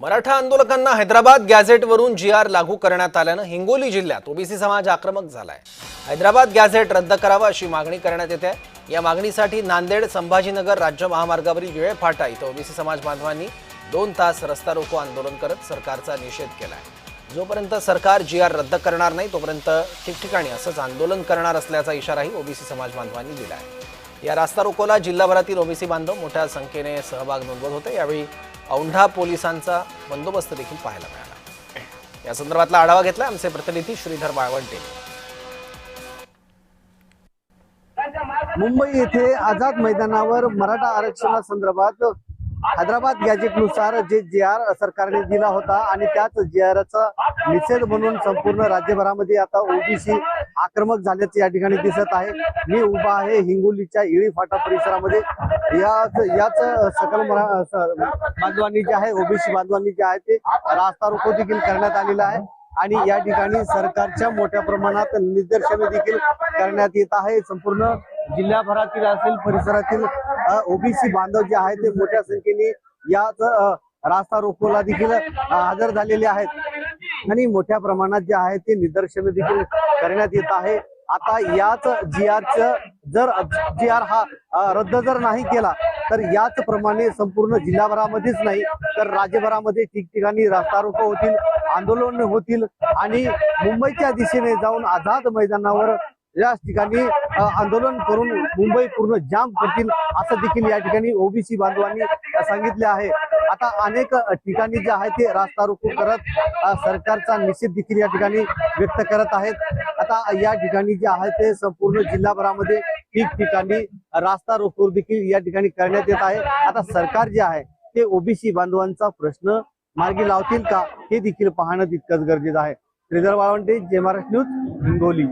मराठा आंदोलकांना हैदराबाद गॅझेटवरून जी आर लागू करण्यात आल्यानं हिंगोली जिल्ह्यात ओबीसी समाज आक्रमक झालाय. हैदराबाद गॅझेट रद्द करावं अशी मागणी करण्यात येते. या मागणीसाठी नांदेड संभाजीनगर राज्य महामार्गावरील विळे फाटा इथं ओबीसी समाज बांधवांनी दोन तास रस्ता रोको आंदोलन करत सरकारचा निषेध केलाय. जोपर्यंत सरकार जी आर रद्द करणार नाही तोपर्यंत ठिकठिकाणी असंच आंदोलन करणार असल्याचा इशाराही ओबीसी समाज बांधवांनी दिला आहे या रास्ता रोकोला जिल्हाभरातील ओबीसी बांधव मोठ्या संख्येने सहभाग नोंदवत होते. यावेळी औंढा पोलिसांचा बंदोबस्त देखील पाहायला मिळाला. या संदर्भातला आढावा घेतला आमचे प्रतिनिधी श्रीधर बाळवंटे. मुंबई येथे आझाद मैदानावर मराठा आरक्षणासंदर्भात हैदराबाद गॅजेटनुसार जे जी आर सरकारने दिला होता आणि त्याच जी आरचा निषेध म्हणून संपूर्ण राज्यभरामध्ये आता ओबीसी आक्रमक झाल्याचं या ठिकाणी दिसत आहे. मी उभा आहे हिंगोलीच्या इळी फाटा परिसरामध्ये. याच याच सकल बांधवांनी जे आहे ओबीसी बांधवांनी जे आहे ते रास्ता रोको देखील करण्यात आलेला आहे. आणि या ठिकाणी सरकारच्या मोठ्या प्रमाणात निदर्शने देखील करण्यात येत आहे. संपूर्ण जिल्ह्याभरातील असेल परिसरातील ओबीसी बांधव जे आहेत ते मोठ्या संख्येने याच रास्ता रोकोला देखील हजर झालेले आहेत. आणि मोठ्या प्रमाणात जे आहे ते निदर्शने देखील करण्यात येत आहे. आता याच जी आरचं जर जी आर हा रद्द जर नाही केला तर याच प्रमाणे संपूर्ण जिल्हाभरामध्येच नाही तर राज्यभरामध्ये ठिकठिकाणी रास्ता रोको होतील आंदोलन होतील आणि मुंबईच्या दिशेने जाऊन आझाद मैदानावर याच ठिकाणी आंदोलन करून मुंबई पूर्ण जाम करतील असं देखील या ठिकाणी ओबीसी बांधवांनी सांगितले आहे. आता अनेक ठिकाणी जे आहे ते रास्ता रोको करत सरकारचा निषेध देखील या ठिकाणी व्यक्त करत आहेत. आता या ठिकाणी जे आहे ते संपूर्ण जिल्हाभरामध्ये ठिकठिकाणी रास्ता रोको देखील या ठिकाणी करण्यात येत आहे. आता सरकार जे आहे ते ओबीसी बांधवांचा प्रश्न मार्गी लावतील का हे देखील पाहणं तितकंच गरजेचं आहे. श्रीधर वाळवंटे जे महाराष्ट्र न्यूज हिंगोली.